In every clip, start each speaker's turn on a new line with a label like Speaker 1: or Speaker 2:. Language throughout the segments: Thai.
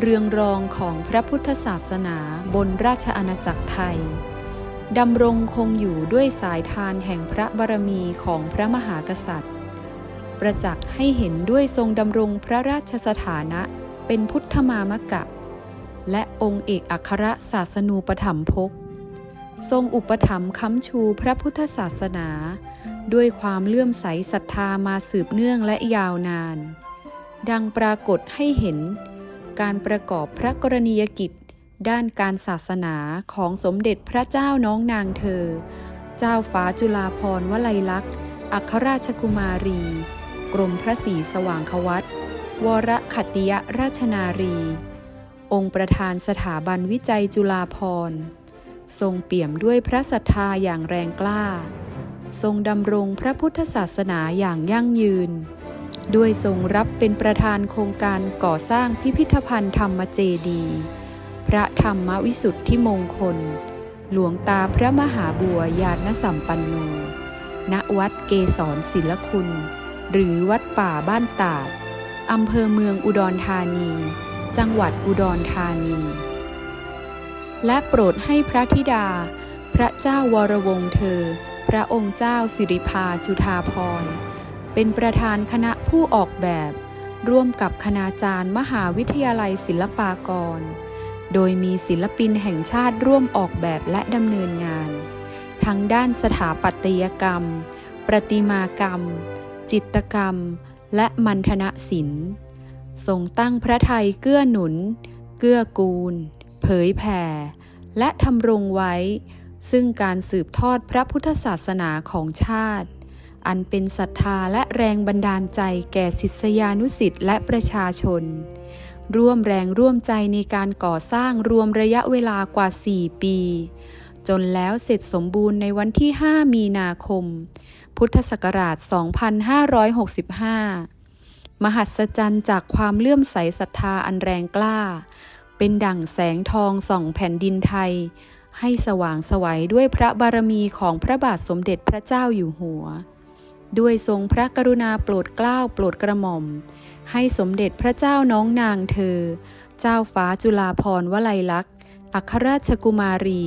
Speaker 1: เรืองรองของพระพุทธศาสนาบนราชอาณาจักรไทย ดำรงคงอยู่ด้วยสายทานแห่งพระบารมีของพระมหากษัตริย์ ประจักษ์ให้เห็นด้วยทรงดำรงพระราชสถานะเป็นพุทธมามกะ และองค์เอกอัครศาสนูปถัมภกทรงอุปถัมภ์ค้ำชูพระพุทธศาสนา ด้วยความเลื่อมใสศรัทธามาสืบเนื่องและยาวนาน ดังปรากฏให้เห็น การประกอบพระกรณียกิจ ด้านการศาสนาของสมเด็จพระเจ้าน้องนางเธอ เจ้าฟ้าจุฬาภรณ์วลัยลักษณ์ อัครราชกุมารี กรมพระศรีสว่างควัตวรขัตติยราชนารี องค์ประธานสถาบันวิจัยจุฬาภรณ์ ทรงเปี่ยมด้วยพระศรัทธาอย่างแรงกล้า ทรงดำรงพระพุทธศาสนาอย่างยั่งยืน ด้วยทรงรับเป็นประธานโครงการก่อสร้างพิพิธภัณฑ์ธรรมเจดี พระธรรมวิสุทธิมงคล หลวงตาพระมหาบัวยาณสัมปันโน ณ วัดเกษรศิลคุณ หรือวัดป่าบ้านตาด อำเภอเมืองอุดรธานี จังหวัดอุดรธานี และโปรดให้พระธิดา พระเจ้าวรวงศ์เธอ พระองค์เจ้าสิริภาจุฑาภรณ์ เป็นประธานคณะผู้ออกแบบ ร่วมกับคณาจารย์มหาวิทยาลัยศิลปากร โดยมีศิลปินแห่งชาติร่วมออกแบบและดำเนินงาน ทั้งด้านสถาปัตยกรรม ประติมากรรม จิตกรรม และมัณฑนศิลป์ทรงตั้งพระไทยเกื้อหนุน เกื้อกูล เผยแผ่ และทำรงไว้ ซึ่งการสืบทอดพระพุทธศาสนาของชาติ อันเป็นศรัทธาและแรงบันดาลใจแก่ศิษยานุสิษย์และประชาชน ร่วมแรงร่วมใจในการก่อสร้างรวมระยะเวลากว่า 4 ปี จนแล้วเสร็จสมบูรณ์ในวันที่ 5 มีนาคม พุทธศักราช 2565 มหัศจรรย์จากความเลื่อมใสศรัทธาอันแรงกล้า เป็นดั่งแสงทองส่องแผ่นดินไทยให้สว่างสวัยด้วยพระบารมีของพระบาทสมเด็จพระเจ้าอยู่หัว ด้วยทรงพระกรุณาโปรดเกล้าโปรดกระหม่อม ให้สมเด็จพระเจ้าน้องนางเธอ เจ้าฟ้าจุฬาภรวลัยลักษณ์อัครราชกุมารี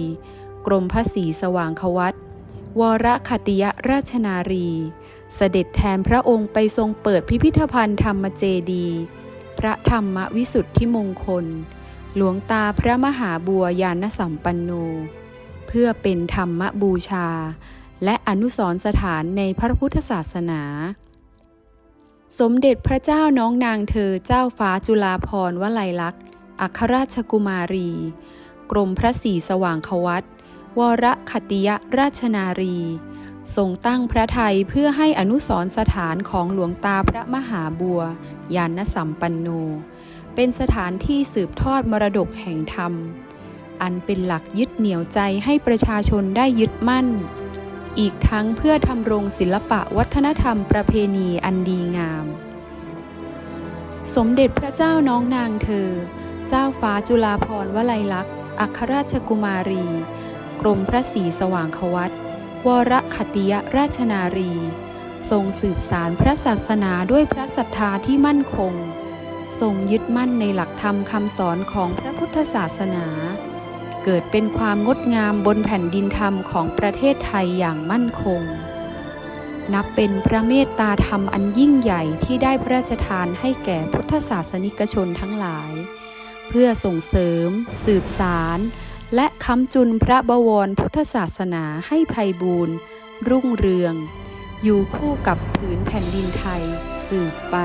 Speaker 1: กรมพระศรีสว่างควัตวรขัติยราชนารี เสด็จแทนพระองค์ไปทรงเปิดพิพิธภัณฑ์ธรรมเจดี พระธรรมวิสุทธิมงคล หลวงตาพระมหาบัวยานสัมปันโน เพื่อเป็นธรรมบูชา และอนุสรสถานในพระพุทธศาสนา สมเด็จพระเจ้าน้องนางเธอเจ้าฟ้าจุฬาภรวลัยลักษณ์ อัครราชกุมารี กรมพระศรีสว่างควัตวรขัตติยราชนารี ทรงตั้งพระไทยเพื่อให้อนุสรสถานของหลวงตาพระมหาบัวยานสัมปันโน เป็นสถานที่สืบทอดมรดกแห่งธรรม อันเป็นหลักยึดเหนี่ยวใจให้ประชาชนได้ยึดมั่น อีกทั้งเพื่อทำรงศิลปะวัฒนธรรมประเพณีอันดีงาม สมเด็จพระเจ้าน้องนางเธอ เจ้าฟ้าจุฬาภรวลัยลักษณ์ อัครราชกุมารี กรมพระศรีสว่างควัตวรขัตติยราชนารี ทรงสืบสารพระศาสนาด้วยพระศรัทธาที่มั่นคง ทรงยึดมั่นในหลักธรรมคำสอนของพระพุทธศาสนา เกิดเป็นความงดงามบนแผ่นดินธรรมของประเทศไทยอย่างมั่นคง นับเป็นพระเมตตาธรรมอันยิ่งใหญ่ที่ได้พระราชทานให้แก่พุทธศาสนิกชนทั้งหลาย เพื่อส่งเสริม สืบสาร และค้ำจุนพระบวรพุทธศาสนาให้ไพบูรณ์รุ่งเรือง อยู่คู่กับผืนแผ่นดินไทยสืบไป